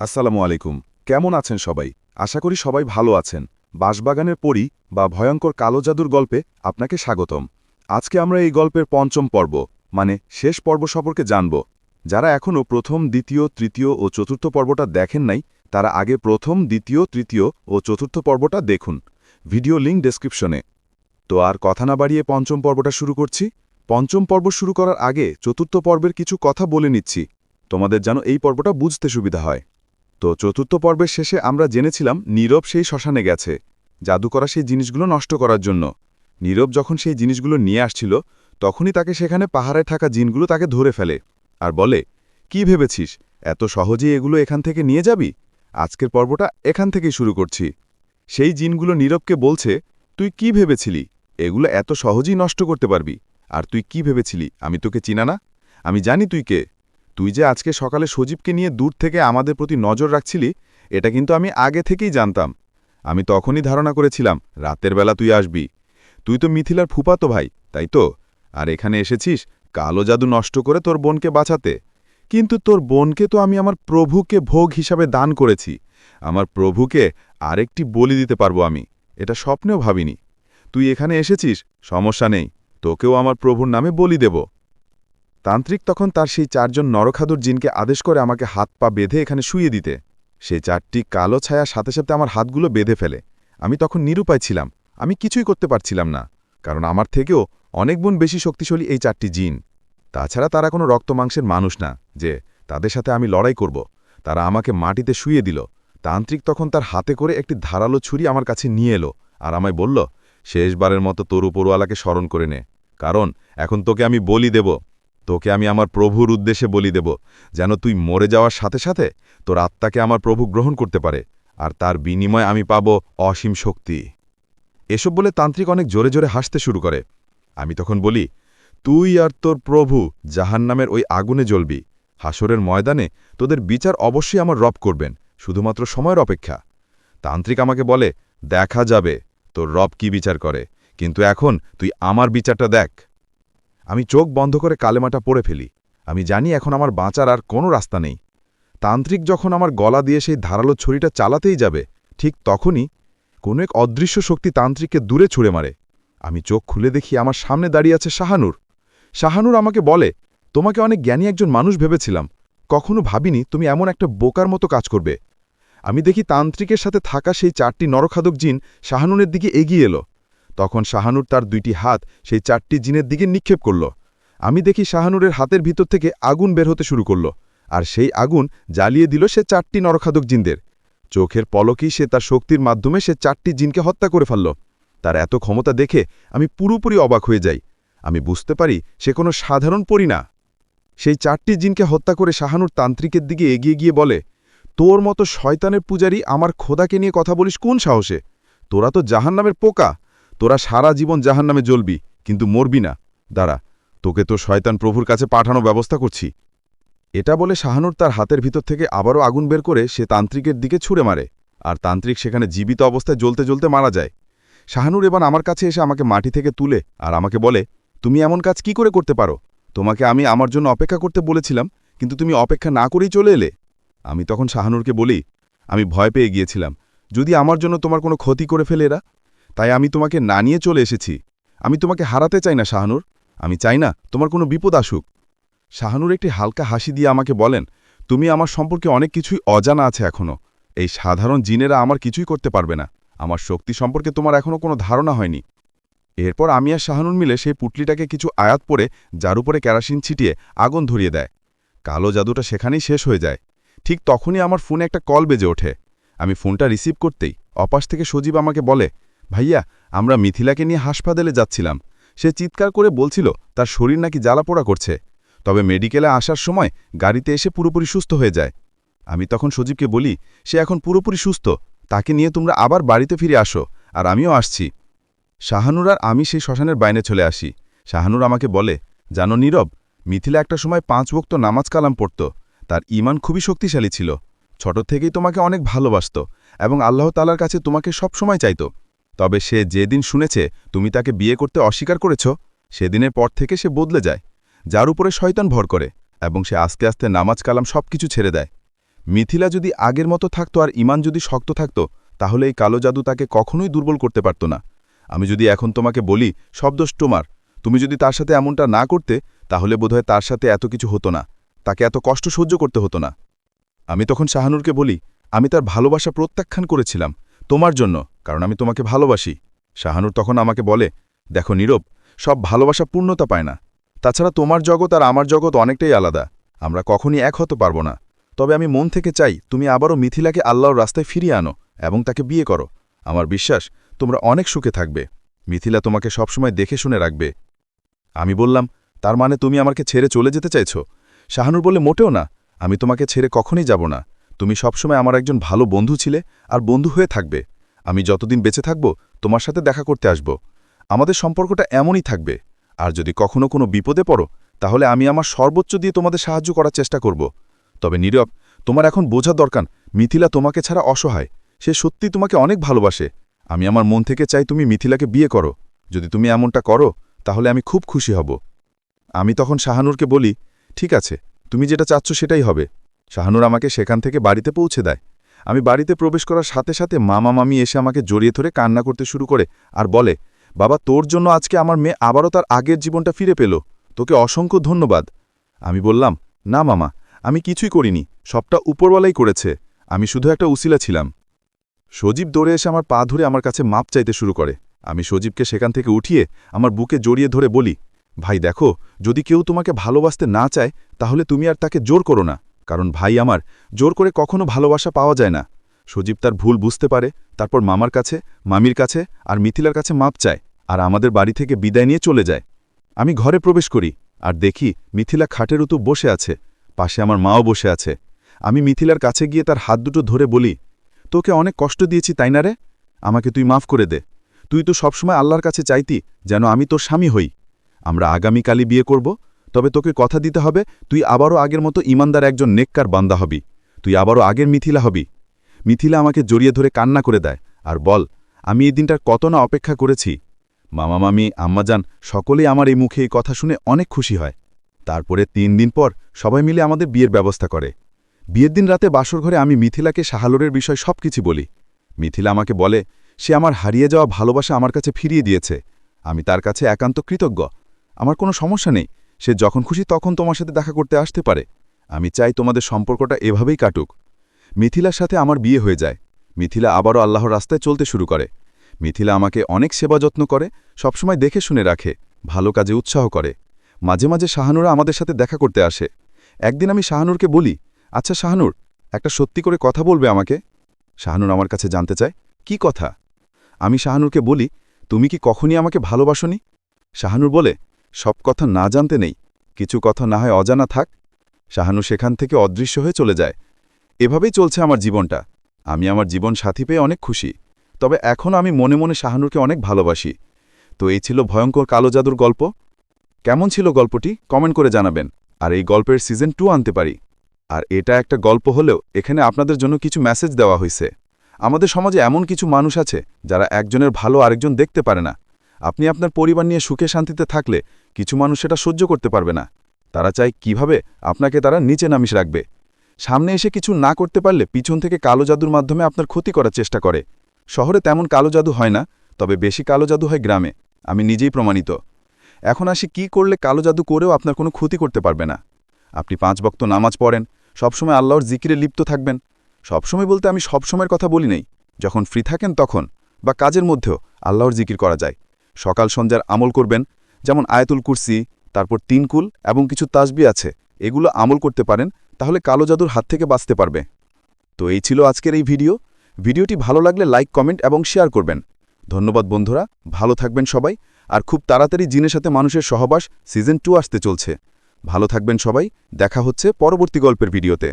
আসসালামু আলাইকুম। কেমন আছেন সবাই? আশা করি সবাই ভালো আছেন। বাঁশবাগানের পরী বা ভয়ঙ্কর কালো জাদুর গল্পে আপনাকে স্বাগতম। আজকে আমরা এই গল্পের পঞ্চম পর্ব মানে শেষ পর্ব সম্পর্কে জানব। যারা এখনও প্রথম, দ্বিতীয়, তৃতীয় ও চতুর্থ পর্বটা দেখেন নাই, তারা আগে প্রথম, দ্বিতীয়, তৃতীয় ও চতুর্থ পর্বটা দেখুন। ভিডিও লিঙ্ক ডেসক্রিপশনে। তো আর কথা না বাড়িয়ে পঞ্চম পর্বটা শুরু করছি। পঞ্চম পর্ব শুরু করার আগে চতুর্থ পর্বের কিছু কথা বলে নিচ্ছি। তোমাদের যেন এই পর্বটা বুঝতে সুবিধা হয়। তো চতুর্থ পর্বের শেষে আমরা জেনেছিলাম নীরব সেই শ্মশানে গেছে জাদু করা সেই জিনিসগুলো নষ্ট করার জন্য। নীরব যখন সেই জিনিসগুলো নিয়ে আসছিল, তখনই তাকে সেখানে পাহাড়ে থাকা জিনগুলো তাকে ধরে ফেলে আর বলে, কি ভেবেছিস? এত সহজেই এগুলো এখান থেকে নিয়ে যাবি? আজকের পর্বটা এখান থেকেই শুরু করছি। সেই জিনগুলো নীরবকে বলছে, তুই কি ভেবেছিলি? এগুলো এত সহজেই নষ্ট করতে পারবি। আর তুই কি ভেবেছিলি? আমি তোকে চিনা না? আমি জানি তুই কে। তুই যে আজকে সকালে সজীবকে নিয়ে দূর থেকে আমাদের প্রতি নজর রাখছিলি, এটা কিন্তু আমি আগে থেকেই জানতাম। আমি তখনই ধারণা করেছিলাম, রাতের বেলা তুই আসবি। তুই তো মিথিলার ফুপাতো ভাই, তাই তো? আর এখানে এসেছিস, কালো জাদু নষ্ট করে তোর বোনকে বাঁচাতে। কিন্তু তোর বোনকে তো আমি আমার প্রভুকে ভোগ হিসাবে দান করেছি। আমার প্রভুকে আরেকটি বলি দিতে পারব আমি, এটা স্বপ্নেও ভাবিনি। তুই এখানে এসেছিস, সমস্যা নেই, তোকেও আমার প্রভুর নামে বলি দেব। তান্ত্রিক তখন তার সেই চারজন নরখাদুর জিনকে আদেশ করে আমাকে হাত পা বেঁধে এখানে শুয়ে দিতে। সেই চারটি কালো ছায়া সাথে সাথে আমার হাতগুলো বেঁধে ফেলে। আমি তখন নিরুপায় ছিলাম। আমি কিছুই করতে পারছিলাম না, কারণ আমার থেকেও অনেক গুণ বেশি শক্তিশালী এই চারটি জিন। তাছাড়া তারা কোনো রক্তমাংসের মানুষ না, যে তাদের সাথে আমি লড়াই করব। তারা আমাকে মাটিতে শুয়ে দিল। তান্ত্রিক তখন তার হাতে করে একটি ধারালো ছুরি আমার কাছে নিয়ে এলো আর আমায় বলল, শেষবারের মতো তোর স্মরণ করে নে, কারণ এখন তোকে আমি বলি দেব। তোকে আমি আমার প্রভুর উদ্দেশ্যে বলি দেব, যেন তুই মরে যাওয়ার সাথে সাথে তোর আত্মাকে আমার প্রভু গ্রহণ করতে পারে, আর তার বিনিময়ে আমি পাব অসীম শক্তি। এসব বলে তান্ত্রিক অনেক জোরে জোরে হাসতে শুরু করে। আমি তখন বলি, তুই আর তোর প্রভু জাহান্নামের ওই আগুনে জ্বলবি। হাসরের ময়দানে তোদের বিচার অবশ্যই আমার রব করবেন, শুধুমাত্র সময়ের অপেক্ষা। তান্ত্রিক আমাকে বলে, দেখা যাবে তোর রব কি বিচার করে, কিন্তু এখন তুই আমার বিচারটা দেখ। আমি চোখ বন্ধ করে কালেমাটা পড়ে ফেলি। আমি জানি এখন আমার বাঁচার আর কোনো রাস্তা নেই। তান্ত্রিক যখন আমার গলা দিয়ে সেই ধারালো ছড়িটা চালাতেই যাবে, ঠিক তখনই কোনো এক অদৃশ্য শক্তি তান্ত্রিককে দূরে ছুঁড়ে মারে। আমি চোখ খুলে দেখি আমার সামনে দাঁড়িয়ে আছে শাহানুর। শাহানুর আমাকে বলে, তোমাকে অনেক জ্ঞানী একজন মানুষ ভেবেছিলাম। কখনো ভাবিনি তুমি এমন একটা বোকার মতো কাজ করবে। আমি দেখি তান্ত্রিকের সাথে থাকা সেই চারটি নরখাদক জিন শাহানুরের দিকে এগিয়ে এলো। তখন শাহানুর তার দুইটি হাত সেই চারটি জিনের দিকে নিক্ষেপ করল। আমি দেখি শাহানুরের হাতের ভিতর থেকে আগুন বের হতে শুরু করল, আর সেই আগুন জ্বালিয়ে দিল সে চারটি নরখাদক জিনদের। চোখের পলকেই সে তার শক্তির মাধ্যমে সে চারটি জিনকে হত্যা করে ফেলল। তার এত ক্ষমতা দেখে আমি পুরোপুরি অবাক হয়ে যাই। আমি বুঝতে পারি সে কোনো সাধারণ পরি না। সেই চারটি জিনকে হত্যা করে শাহানুর তান্ত্রিকের দিকে এগিয়ে গিয়ে বলে, তোর মতো শয়তানের পূজারী আমার খোদাকে নিয়ে কথা বলিস কোন সাহসে? তোরা তো জাহান্নামের পোকা। তোরা সারা জীবন জাহান্নামে জ্বলবি, কিন্তু মরবি না। দাঁড়া, তোকে তো শয়তান প্রভুর কাছে পাঠানো ব্যবস্থা করছি। এটা বলে শাহানুর তার হাতের ভিতর থেকে আবারও আগুন বের করে সে তান্ত্রিকের দিকে ছুঁড়ে মারে, আর তান্ত্রিক সেখানে জীবিত অবস্থায় জ্বলতে জ্বলতে মারা যায়। শাহানুর এবার আমার কাছে এসে আমাকে মাটি থেকে তুলে আর আমাকে বলে, তুমি এমন কাজ কি করে করতে পারো? তোমাকে আমি আমার জন্য অপেক্ষা করতে বলেছিলাম, কিন্তু তুমি অপেক্ষা না করেই চলে এলে। আমি তখন শাহানুরকে বলি, আমি ভয় পেয়ে গিয়েছিলাম। যদি আমার জন্য তোমার কোনো ক্ষতি করে ফেলে এরা তাই আমি তোমাকে না নিয়ে চলে এসেছি। আমি তোমাকে হারাতে চাই না, শাহানুর। আমি চাই না তোমার কোনো বিপদ আসুক। শাহানুর একটি হালকা হাসি দিয়ে আমাকে বলেন, তুমি আমার সম্পর্কে অনেক কিছুই অজানা আছে এখনও এই সাধারণ জিনেরা আমার কিছুই করতে পারবে না। আমার শক্তি সম্পর্কে তোমার এখনও কোনো ধারণা হয়নি। এরপর আমি আর শাহানুর মিলে সেই পুটলিটাকে কিছু আয়াত পরে যার উপরে ক্যারাসিন ছিটিয়ে আগুন ধরিয়ে দেয়। কালো জাদুটা সেখানেই শেষ হয়ে যায়। ঠিক তখনই আমার ফোনে একটা কল বেজে ওঠে। আমি ফোনটা রিসিভ করতেই অপাশ থেকে সজীব আমাকে বলে ভাইয়া, আমরা মিথিলাকে নিয়ে হাসপাতালে যাচ্ছিলাম। সে চিৎকার করে বলছিল, তার শরীর নাকি জ্বালাপোড়া করছে। তবে মেডিকেলে আসার সময় গাড়িতে এসে পুরোপুরি সুস্থ হয়ে যায়। আমি তখন সজীবকে বলি, সে এখন পুরোপুরি সুস্থ। তাকে নিয়ে তোমরা আবার বাড়িতে ফিরে আসো, আর আমিও আসছি। শাহানুর আর আমি সেই শ্মশানের বাইনে চলে আসি। শাহানুর আমাকে বলে, জানো নীরব, মিথিলা একটা সময় পাঁচ বক্ত নামাজ কালাম পড়ত। তার ইমান খুবই শক্তিশালী ছিল। ছোট থেকেই তোমাকে অনেক ভালোবাসত এবং আল্লাহ তালার কাছে তোমাকে সব সময় চাইত। তবে সে যেদিন শুনেছে তুমি তাকে বিয়ে করতে অস্বীকার করেছ, সেদিনের পর থেকে সে বদলে যায়, যার উপরে শয়তান ভর করে এবং সে আস্তে আস্তে নামাজ কালাম সব কিছু ছেড়ে দেয়। মিথিলা যদি আগের মতো থাকতো আর ইমান যদি শক্ত থাকতো, তাহলে এই কালো জাদু তাকে কখনোই দুর্বল করতে পারত না। আমি যদি এখন তোমাকে বলি, সব দোষ তোমার। তুমি যদি তার সাথে এমনটা না করতে, তাহলে বোধহয় তার সাথে এত কিছু হতো না। তাকে এত কষ্ট সহ্য করতে হতো না। আমি তখন শাহানুরকে বলি, আমি তার ভালোবাসা প্রত্যাখ্যান করেছিলাম, তোমার জন্য। কারণ আমি তোমাকে ভালোবাসি। শাহানুর তখন আমাকে বলে, দেখো নীরব, সব ভালোবাসা পূর্ণতা পায় না। তাছাড়া তোমার জগৎ আর আমার জগৎ অনেকটাই আলাদা। আমরা কখনই এক হতে পারব না। তবে আমি মন থেকে চাই তুমি আবারও মিথিলাকে আল্লাহর রাস্তায় ফিরিয়ে আনো এবং তাকে বিয়ে করো। আমার বিশ্বাস, তোমরা অনেক সুখে থাকবে। মিথিলা তোমাকে সবসময় দেখে শুনে রাখবে। আমি বললাম, তার মানে তুমি আমাকে ছেড়ে চলে যেতে চাইছ? শাহানুর বলে মোটেও না। আমি তোমাকে ছেড়ে কখনই যাব না। তুমি সবসময় আমার একজন ভালো বন্ধু ছিলে আর বন্ধু হয়ে থাকবে। আমি যতদিন বেঁচে থাকব, তোমার সাথে দেখা করতে আসব। আমাদের সম্পর্কটা এমনই থাকবে। আর যদি কখনো কোনো বিপদে পড়ো, তাহলে আমি আমার সর্বোচ্চ দিয়ে তোমাদের সাহায্য করার চেষ্টা করব। তবে নীরব, তোমার এখন বোঝা দরকার, মিথিলা তোমাকে ছাড়া অসহায়। সে সত্যি তোমাকে অনেক ভালোবাসে। আমি আমার মন থেকে চাই তুমি মিথিলাকে বিয়ে করো। যদি তুমি এমনটা করো, তাহলে আমি খুব খুশি হব। আমি তখন শাহানুরকে বলি, ঠিক আছে, তুমি যেটা চাচ্ছ সেটাই হবে। শাহানুর আমাকে সেখান থেকে বাড়িতে পৌঁছে দেয়। আমি বাড়িতে প্রবেশ করার সাথে সাথে মামা মামি এসে আমাকে জড়িয়ে ধরে কান্না করতে শুরু করে আর বলে, বাবা, তোর জন্য আজকে আমার মেয়ে আবারও তার আগের জীবনটা ফিরে পেল। তোকে অসংখ্য ধন্যবাদ। আমি বললাম, না মামা, আমি কিছুই করিনি। সবটা উপরওয়ালাই করেছে। আমি শুধু একটা উসিলা ছিলাম। সজীব দৌড়ে এসে আমার পা ধরে আমার কাছে মাপ চাইতে শুরু করে। আমি সজীবকে সেখান থেকে উঠিয়ে আমার বুকে জড়িয়ে ধরে বলি, ভাই, দেখো, যদি কেউ তোমাকে ভালোবাসতে না চায়, তাহলে তুমি আর তাকে জোর করো না। কারণ ভাই আমার জোর করে কখনো ভালোবাসা পাওয়া যায় না। সজীব তার ভুল বুঝতে পারে, তারপর মামার কাছে, মামির কাছে আর মিথিলার কাছে মাপ চায় আর আমাদের বাড়ি থেকে বিদায় নিয়ে চলে যায়। আমি ঘরে প্রবেশ করি আর দেখি মিথিলা খাটের উতু বসে আছে, পাশে আমার মাও বসে আছে। আমি মিথিলার কাছে গিয়ে তার হাত দুটো ধরে বলি, তোকে অনেক কষ্ট দিয়েছি, তাই না রে? আমাকে তুই মাফ করে দে। তুই তো সবসময় আল্লাহর কাছে চাইতি যেন আমি তোর স্বামী হই। আমরা আগামীকালই বিয়ে করব তবে তোকে কথা দিতে হবে, তুই আবারও আগের মতো ইমানদার একজন নেককার বান্দা হবি। তুই আবারও আগের মিথিলা হবি। মিথিলা আমাকে জড়িয়ে ধরে কান্না করে দেয়। আর বল, আমি এই দিনটার কত না অপেক্ষা করেছি। মামা মামি আম্মাজান সকলেই আমার এই মুখে এই কথা শুনে অনেক খুশি হয়। তারপরে তিন দিন পর সবাই মিলে আমাদের বিয়ের ব্যবস্থা করে। বিয়ের দিন রাতে বাসর ঘরে আমি মিথিলাকে সাহালোরের বিষয় সব কিছু বলি। মিথিলা আমাকে বলে, সে আমার হারিয়ে যাওয়া ভালোবাসা আমার কাছে ফিরিয়ে দিয়েছে। আমি তার কাছে একান্ত কৃতজ্ঞ। আমার কোনো সমস্যা নেই। সে যখন খুশি তখন তোমার সাথে দেখা করতে আসতে পারে। আমি চাই তোমাদের সম্পর্কটা এভাবেই কাটুক। মিথিলার সাথে আমার বিয়ে হয়ে যায়। মিথিলা আবারও আল্লাহর রাস্তায় চলতে শুরু করে। মিথিলা আমাকে অনেক সেবা যত্ন করে, সবসময় দেখে শুনে রাখে, ভালো কাজে উৎসাহ করে। মাঝে মাঝে শাহানুরা আমাদের সাথে দেখা করতে আসে। একদিন আমি শাহানুরকে বলি আচ্ছা শাহানুর, একটা সত্যি করে কথা বলবে আমাকে? শাহানুর আমার কাছে জানতে চায়, কি কথা? আমি শাহানুরকে বলি, তুমি কি কখনই আমাকে ভালোবাসনি? শাহানুর বলে সব কথা না জানতে নেই। কিছু কথা না হয় অজানা থাক। শাহানু সেখান থেকে অদৃশ্য হয়ে চলে যায়। এভাবেই চলছে আমার জীবনটা। আমি আমার জীবন সাথী পেয়ে অনেক খুশি। তবে এখন আমি মনে মনে শাহানুরকে অনেক ভালোবাসি। তো এই ছিল ভয়ঙ্কর কালো জাদুর গল্প। কেমন ছিল গল্পটি কমেন্ট করে জানাবেন। আর এই গল্পের সিজন টু আনতে পারি। আর এটা একটা গল্প হলেও এখানে আপনাদের জন্য কিছু মেসেজ দেওয়া হয়েছে আমাদের সমাজে এমন কিছু মানুষ আছে যারা একজনের ভালো আরেকজন দেখতে পারে না। আপনি আপনার পরিবার নিয়ে সুখে শান্তিতে থাকলে কিছু মানুষ সেটা সহ্য করতে পারবে না। তারা চায় কীভাবে আপনাকে তারা নিচে নামিশ রাখবে। সামনে এসে কিছু না করতে পারলে পিছন থেকে কালো জাদুর মাধ্যমে আপনার ক্ষতি করার চেষ্টা করে। শহরে তেমন কালো জাদু হয় না, তবে বেশি কালো জাদু হয় গ্রামে। আমি নিজেই প্রমাণিত। এখন আসি কি করলে কালো জাদু করেও আপনার কোনো ক্ষতি করতে পারবে না। আপনি পাঁচ বক্ত নামাজ পড়েন, সবসময় আল্লাহর জিকিরে লিপ্ত থাকবেন। সবসময় বলতে আমি সবসময়ের কথা বলি নেই, যখন ফ্রি থাকেন তখন, বা কাজের মধ্যেও আল্লাহর জিকির করা যায়। সকাল সন্ধ্যার আমল করবেন, যেমন আয়াতুল কুরসি, তারপর তিনকুল এবং কিছু তাসবি আছে। এগুলো আমল করতে পারেন, তাহলে কালো জাদুর হাত থেকে বাঁচতে পারবে। তো এই ছিল আজকের এই ভিডিও। ভিডিওটি ভালো লাগলে লাইক, কমেন্ট এবং শেয়ার করবেন। ধন্যবাদ বন্ধুরা, ভালো থাকবেন সবাই, আর খুব তাড়াতাড়ি জিনের সাথে মানুষের সহবাস সিজন টু আসতে চলছে। ভালো থাকবেন সবাই, দেখা হচ্ছে পরবর্তী গল্পের ভিডিওতে।